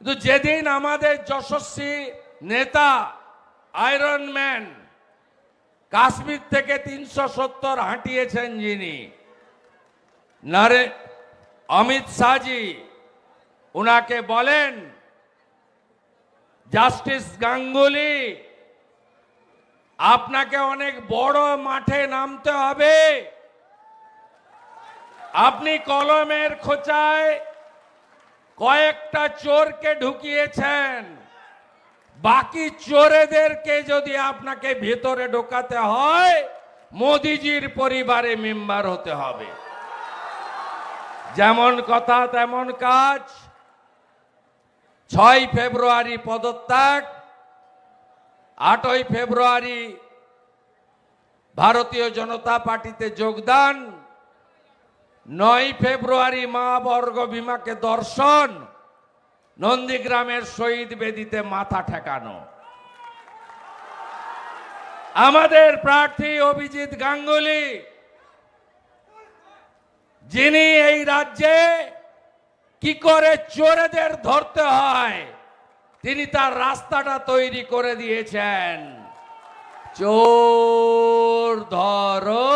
কিন্তু যেদিন আমাদের যশস্বী নেতা আয়রন ম্যান কাশ্মীর থেকে তিনশো সত্তর হাঁটিয়েছেন যিনি, নারে, অমিত শাহজি, উনাকে বলেন, জাস্টিস গাঙ্গুলি, আপনাকে অনেক বড় মাঠে নামতে হবে। আপনি কলমের খোঁচায় কয়েকটা চোরকে ঢুকিয়েছেন। বাকি চোরেদেরকে যদি আপনাকে ভেতরে ঢোকাতে হয়, মোদিজির পরিবারে মেম্বার হতে হবে। যেমন কথা, তেমন কাজ। ছয় ফেব্রুয়ারি পদত্যাগ, আটই ফেব্রুয়ারি ভারতীয় জনতা পার্টিতে যোগদান। নয় ফেব্রুয়ারি মা বর্গ বিমাকে দর্শন। নন্দীগ্রামের শহীদ বেদিতে মাথা ঠেকানো। আমাদের প্রার্থী অভিজিৎ গাঙ্গুলি, যিনি এই রাজ্যে কি করে চোরেদের ধরতে হয়, তিনি তার রাস্তাটা তৈরি করে দিয়েছেন। চোর ধরো।